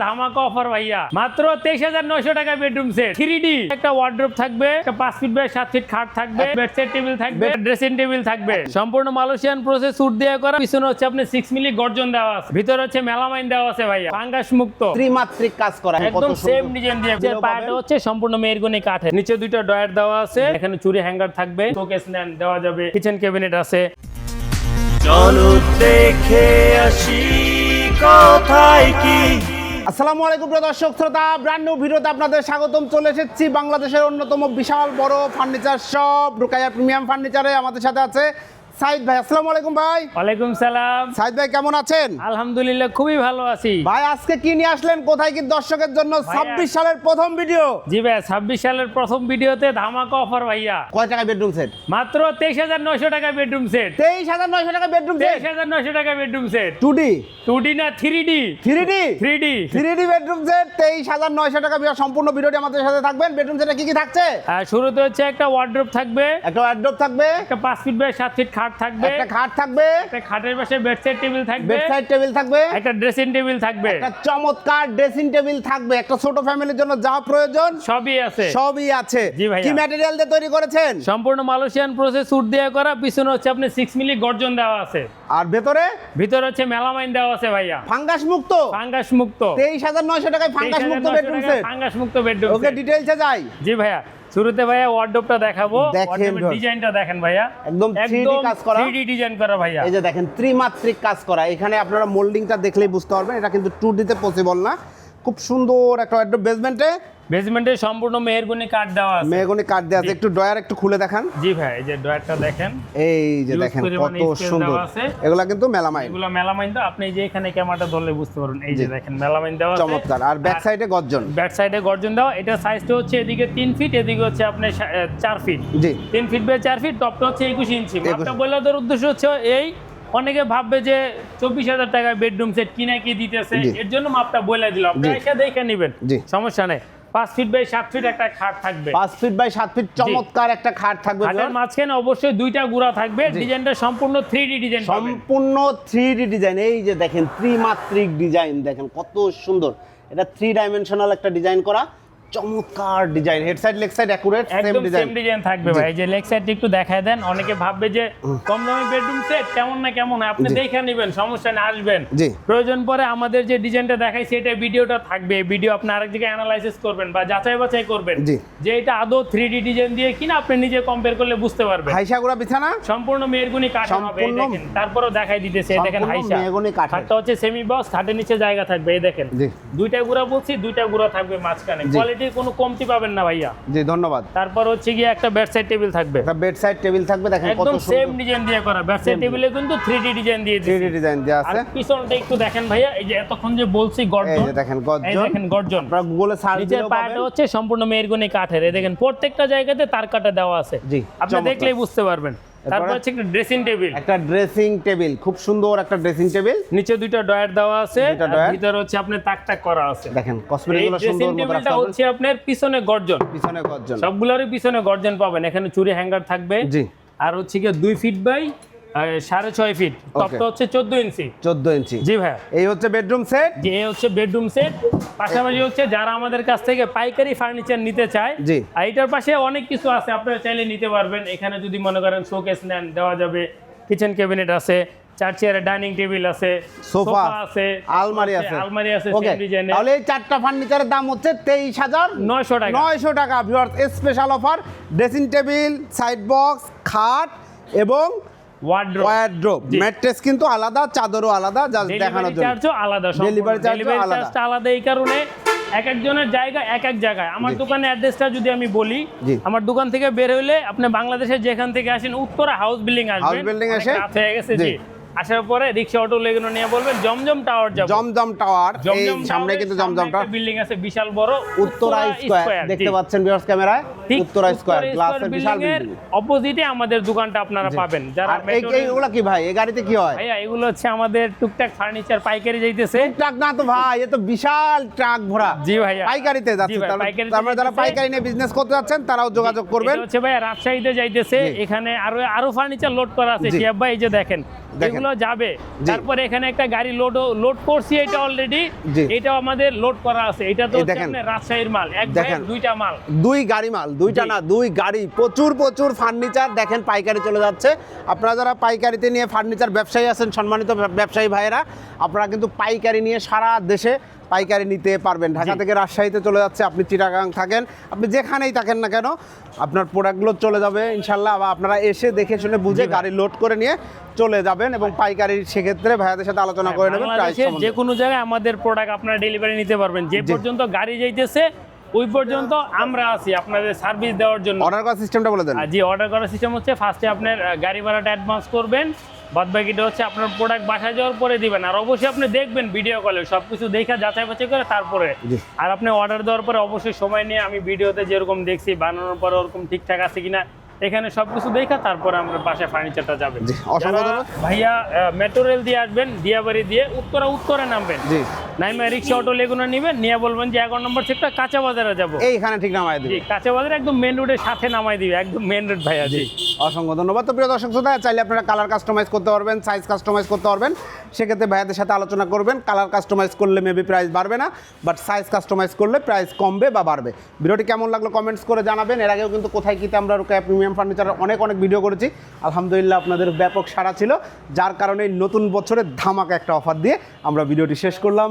ধামাকা অফার ভাইয়া। মাত্র তেইশ হাজার নয়শো টাকা বেডরুম সেট থ্রি ডি একটা ওয়ার্ড্রোপ থাকবে একটা পাঁচ ফিট বাই সাত ফিট খাট থাকবে টেবিল থাকবে ড্রেসিং টেবিল থাকবে। সম্পূর্ণ মালয়েশিয়ান প্রসেস সুট দেওয়া করা। পিছনে হচ্ছে আপনি সিক্স মিলি গর্জন দেওয়া আছে। ভিতরে হচ্ছে মেলামাইন দেওয়া আছে ভাইয়া। ফাঙ্গাস মুক্ত। ত্রিমাত্রিক কাজ করা। একদম সেম ডিজাইন দিয়ে। পায়াটা হচ্ছে সম্পূর্ণ কাঠের। নিচে দুইটা ডয়ার দেওয়া আছে। এখানে চুরি হ্যাঙ্গার থাকবে। শোকেস নেন দেওয়া যাবে। কিচেন ক্যাবিনেট আছে। চলো দেখে আসি কোথায় কি। আসসালামু আলাইকুম প্রিয় দর্শক, শ্রোতা ব্র্যান্ড নিউ ভিডিওতে আপনাদের স্বাগতম। চলে এসেছি বাংলাদেশের অন্যতম বিশাল বড় ফার্নিচার শপ রুকাইয়া প্রিমিয়াম ফার্নিচারে আমাদের সাথে আছে সাইদ ভাই আসসালামু আলাইকুম ভাই। ওয়ালাইকুম সালাম। সাইদ ভাই কেমন আছেন? আলহামদুলিল্লাহ খুবই ভালো আছি। ভাই আজকে কি নিয়ে আসলেন? কোথায় কি দর্শকের জন্য? ছাব্বিশ সালের প্রথম ভিডিও জি ভাই ছাব্বিশ সালের প্রথম ভিডিওতে ধামাকা অফার ভাইয়া। কয় টাকা বেডরুম সেট মাত্র তেইশ হাজার নয়শো টাকা বেডরুম সেট তেইশ হাজার নয়শো টাকা বেডরুম সেট তেইশ হাজার নয়শো টাকা bedroom set two D two D না three D three D three D three D bedroom set তেইশ হাজার নয়শো টাকা বিয়ার সম্পূর্ণ ভিডিওটি আমাদের সাথে থাকবেন। বেডরুম সেটে কি কি থাকছে? শুরুতে হচ্ছে একটা ওয়ার্ড্রোপ থাকবে। একটা ওয়ার্ড্রপ থাকবে। একটা পাঁচ ফিট বাই সাত ফিট খাট থাকবে। একটা খাট থাকবে। একটা খাটের পাশে বেড সেট টেবিল থাকবে। বেডসাইড টেবিল থাকবে। একটা ড্রেসিং টেবিল থাকবে। একটা চমৎকার ড্রেসিং টেবিল থাকবে। একটা ছোট ফ্যামিলির জন্য যা প্রয়োজন সবই আছে। সবই আছে। কি ম্যাটেরিয়াল দিয়ে তৈরি করেছেন? সম্পূর্ণ মালয়েশিয়ান প্রসেস সুট দেওয়া করা। পিছনে হচ্ছে আপনি সিক্স মিলি গর্জন দেওয়া আছে। আর ভেতরে? ভিতরে হচ্ছে মেলামাইন দেওয়া আছে ভাইয়া। ফাঙ্গাস মুক্ত? ফাঙ্গাস মুক্ত। তেইশ হাজার নয়শো টাকায় ফাঙ্গাস মুক্ত বেডরুম সেট ফাঙ্গাস মুক্ত বেডরুম ওকে ডিটেলসে যাই। জি ভাইয়া। শুরুতে ভাইয়া ওয়ার্ডরোবটা দেখাবো। ডিজাইনটা দেখেন ভাইয়া। একদম 3D কাজ করা। 3D ডিজাইন করা ভাইয়া। এই যে দেখেন ত্রিমাত্রিক কাজ করা। এখানে আপনারা মোল্ডিংটা দেখলেই বুঝতে পারবেন। এটা কিন্তু টু ডিতে পসিবল না। খুব সুন্দর একটা বেসমেন্টে বেসমেন্টে সম্পূর্ণ মেহেরগুনি কাঠ দেওয়া আছে। মেহগনি কাঠ দেওয়া আছে। একটু ডয়ার একটু খুলে দেখান। জি ভাই এই যে ডয়ারটা দেখেন। এই যে দেখেন কত সুন্দর। এগুলা কিন্তু মেলামাইন। এগুলো মেলামাইন তো আপনি যে এখানে ক্যামেরাটা ধরলে বুঝতে পারবেন। এই যে। দেখেন মেলামাইন দেওয়া আছে। চমৎকার। আর ব্যাক সাইডে গর্জন। ব্যাক সাইডে গর্জন দেওয়া। এটা সাইজটা হচ্ছে এদিকে তিন ফিট এদিকে হচ্ছে আপনি সা- এ, চার ফিট জি। তিন ফিট বাই চার ফিট টপটা হচ্ছে একুশ ইঞ্চি মাপটা বলে দেওয়ার উদ্দেশ্য হচ্ছে এই অনেকে ভাববে যে চব্বিশ হাজার টাকায় বেডরুম সেট কিনা কি দিতেছে? এর জন্য মাপটা বলে দিলাম। আপনি এসে দেখে নেবেন। সমস্যা নেই। পাঁচ ফিট বাই সাত ফিট একটা খাট থাকবে। পাঁচ ফিট বাই সাত ফিট চমৎকার একটা খাট থাকবে খাটের মাঝখানে অবশ্যই দুইটা গুড়া থাকবে। ডিজাইনটা সম্পূর্ণ থ্রি ডি ডিজাইন সম্পূর্ণ থ্রি ডি ডিজাইন। এই যে দেখেন ত্রিমাত্রিক ডিজাইন। দেখেন কত সুন্দর। এটা থ্রি ডাইমেনশনাল একটা ডিজাইন করা। চমৎকার design head side leg side accurate same design same design থাকবে ভাই যে লেগ সাইডটা একটু দেখায় দেন অনেকে ভাববে যে কম দামি বেডরুম সেট কেমন না কেমন আপনি দেখে নেবেন সমস্যা না আসবেন। প্রয়োজন পরে আমাদের যে ডিজাইনটা দেখাই সেটা ভিডিওটা থাকবে ভিডিও আপনি আরেক জায়গায় অ্যানালাইসিস করবেন বা যাচাই বাছাই করবেন। যে এটা আদৌ ডিজাইন দিয়ে কিনা আপনি নিজে কম্পেয়ার করলে বুঝতে পারবেন। হাইসাগুড়া বিছানা? সম্পূর্ণ মেয়েরগুনি কাঠ হবে দেখেন তারপরেও দেখাই দিতেছে দেখেন হাইসা। কাঠের। খাটটা হচ্ছে সেমি বক্স খাটের নিচে জায়গা থাকবে এই দেখেন। দুইটা গুড়া বলছি দুইটা গুড়া থাকবে মাঝখানে। জি। কোয়ালিটির কোনো কমতি পাবেন না ভাইয়া। জি ধন্যবাদ। তারপর হচ্ছে গিয়ে একটা বেড সাইড টেবিল থাকবে। একটা বেড সাইড টেবিল থাকবে দেখেন কত একদম সেম ডিজাইন দিয়ে করা। বেড সাইড টেবিলে কিন্তু 3D ডিজাইন দিয়ে থ্রি ডি দিয়েছি ডিজাইন দেওয়া আর পিছনটা একটু দেখেন ভাইয়া এই যে এতক্ষণ যে বলছি এই গর্জন যে দেখেন গর্জন। এই দেখেন গর্জন। আপনারা গুগলে সার্চ পায়াটা পাবেন। হচ্ছে সম্পূর্ণ মেরগুনি কাঠের। এই দেখেন প্রত্যেকটা জায়গাতে তার কাটা দেওয়া আছে। জি, আপনি দেখলেই বুঝতে পারবেন। তারপর হচ্ছে একটা ড্রেসিং টেবিল একটা ড্রেসিং টেবিল খুব সুন্দর একটা ড্রেসিং টেবিল নিচে দুইটা ডয়ার দেওয়া আছে ভিতরে হচ্ছে আপনার তাক তাক করা আছে। দেখেন কসমেটিকগুলো ড্রেসিং সুন্দর মতো রাখতে হচ্ছে আপনার পিছনে গর্জন। পিছনে গর্জন। সবগুলোরই পিছনে গর্জন পাবেন। এখানে চুরি হ্যাঙ্গার থাকবে। জি। আর হচ্ছে কি দুই ফিট বাই সাড়ে ছয় ফিট টপটা হচ্ছে চোদ্দ ইঞ্চি 14 ইঞ্চি জি ভাইয়া এই হচ্ছে বেডরুম সেট যে এ হচ্ছে বেডরুম সেট পাশাপাশি হচ্ছে যারা আমাদের কাছ থেকে পাইকারি ফার্নিচার নিতে চায় জি। আর এটার পাশে অনেক কিছু আছে আপনারা চাইলে নিতে পারবেন। এখানে যদি মনে করেন শোকেস নেন দেওয়া যাবে। কিচেন ক্যাবিনেট আছে চার চেয়ারের ডাইনিং টেবিল আছে সোফা আছে আলমারি আছে আলমারি আছে ডিজাইনের তাহলে এই চারটা ফার্নিচারের দাম হচ্ছে তেইশ হাজার নয়শো টাকা। নয়শো টাকা viewers special offer dressing table side box খাট এবং ওয়ার্ড্রোপ ম্যাট্রেস কিন্তু আলাদা চাদরও আলাদা জাস্ট দেখানোর জন্য। চার্জও আলাদা Delivery charge আলাদা। আলাদা এই কারণে এক একজনের জায়গা এক এক জায়গায়। আমার দোকানের অ্যাড্রেসটা যদি আমি বলি আমার দোকান থেকে বের হইলে আপনি বাংলাদেশের যেখান থেকে আসেন উত্তরা হাউস বিল্ডিং আসবেন। Building এসে? হয়ে গেছে জি। আসার পরে রিক্সা অটো লেগুনো নিয়ে বলবেন জমজম টাওয়ার যাব। জমজম টাওয়ার এই সামনে কিন্তু জমজম টাওয়ার বিল্ডিং আছে বিশাল বড় উত্তরা স্কোয়ার দেখতে পাচ্ছেন ভিউয়ার্স ক্যামেরায়? উত্তরা স্কোয়ার গ্লাসের বিশাল বিল্ডিং অপোজিটে আমাদের দোকানটা আপনারা পাবেন। যারা আর এই metro rail- এইগুলা কি ভাই? এই গাড়িতে কি হয়? ভাইয়া এগুলো হচ্ছে আমাদের টুকটাক ফার্নিচার পাইকারি যাইতেছে। ট্রাক না তো ভাই এ তো বিশাল ট্রাক ভরা। জি ভাইয়া। পাইকারিতে যাচ্ছে। তাহলে পাইকারিতে তার যারা পাইকারি নিয়ে বিজনেস করতে যাচ্ছেন তারাও যোগাযোগ করবেন। হচ্ছে ভাই রাজশাহীতে যাইতেছে। এখানে আরও আরও ফার্নিচার লোড করা আছে। শিয়াব ভাই এই যে দেখেন। এগুলো যাবে। তারপরে এখানে একটা গাড়ি লোড লোড করছি এটা অলরেডি জি। এটাও আমাদের লোড করা আছে। এটা তো দেখেন। রাজশাহীর মাল। এক। দুইটা মাল। দুই গাড়ি মাল দুইটা। না দুই গাড়ি প্রচুর প্রচুর ফার্নিচার দেখেন পাইকারি চলে যাচ্ছে। আপনারা যারা পাইকারিতে নিয়ে ফার্নিচার ব্যবসায়ী আছেন সম্মানিত ব্যবসায়ী ভাইয়েরা আপনারা কিন্তু পাইকারি নিয়ে সারা দেশে পাইকারি নিতে পারবেন। ঢাকা থেকে রাজশাহীতে চলে যাচ্ছে আপনি চিটাগাং থাকেন আপনি যেখানেই থাকেন না কেন আপনার প্রোডাক্টগুলো চলে যাবে ইনশাল্লাহ বা আপনারা এসে দেখে শুনে বুঝে গাড়ি লোড করে নিয়ে চলে যাবেন এবং পাইকারি সেক্ষেত্রে ভাইয়াদের সাথে আলোচনা করে নেবেন যে কোনো জায়গায় আমাদের প্রোডাক্ট আপনারা ডেলিভারি নিতে পারবেন। যে পর্যন্ত গাড়ি যাইতেছে ওই পর্যন্ত আমরা আছি আপনাদের সার্ভিস দেওয়ার জন্য। অর্ডার করার সিস্টেমটা বলে দেন। যে অর্ডার করার সিস্টেম হচ্ছে ফার্স্টে আপনার গাড়ি ভাড়াটা অ্যাডভান্স করবেন বাদ বাকিটা হচ্ছে আপনার প্রোডাক্ট বাসায় যাওয়ার পরে দিবেন। আর অবশ্যই আপনি দেখবেন ভিডিও কলে সব কিছু দেখে যাচাই বাছাই করে তারপরে। আর আপনি অর্ডার দেওয়ার পরে অবশ্যই সময় নিয়ে আমি ভিডিওতে যেরকম দেখছি বানানোর পরে ওরকম ঠিকঠাক আছে কিনা এখানে সব কিছু দেখা তারপরে আমরা বাসায় ফার্নিচারটা যাবেন। জি। ভাইয়া মেট্রো রেল দিয়ে আসবেন দিয়াবাড়ি দিয়ে উত্তরা উত্তরে নামবেন। জি। নাইমা রিক্সা অটো লেগুনা নিবেন নিয়ে বলবেন যে এগারো নম্বর সেক্টর কাঁচা বাজারে যাব। এইখানে ঠিক নামায় দিবে। কাঁচা বাজারে একদম মেন রোডের সাথে নামাই দিবে একদম মেন রোড ভাইয়া জি অসংখ্য ধন্যবাদ। তো প্রিয় দর্শক শ্রোতা চাইলে আপনারা কালার কাস্টমাইজ করতে পারবেন সাইজ কাস্টমাইজ করতে পারবেন। সেক্ষেত্রে ভাইয়াদের সাথে আলোচনা করবেন কালার কাস্টমাইজ করলে মেবি প্রাইস বাড়বে না বাট সাইজ কাস্টমাইজ করলে প্রাইস কমবে বা বাড়বে। ভিডিওটি কেমন লাগল কমেন্টস করে জানাবেন। এর আগেও কিন্তু কোথায় কিতে আমরা রুকায় প্রিমিয়াম ফার্নিচারের অনেক অনেক ভিডিও করেছি। আলহামদুলিল্লাহ আপনাদের ব্যাপক সাড়া ছিল যার কারণে নতুন বছরের ধামাকা একটা অফার দিয়ে আমরা ভিডিওটি শেষ করলাম।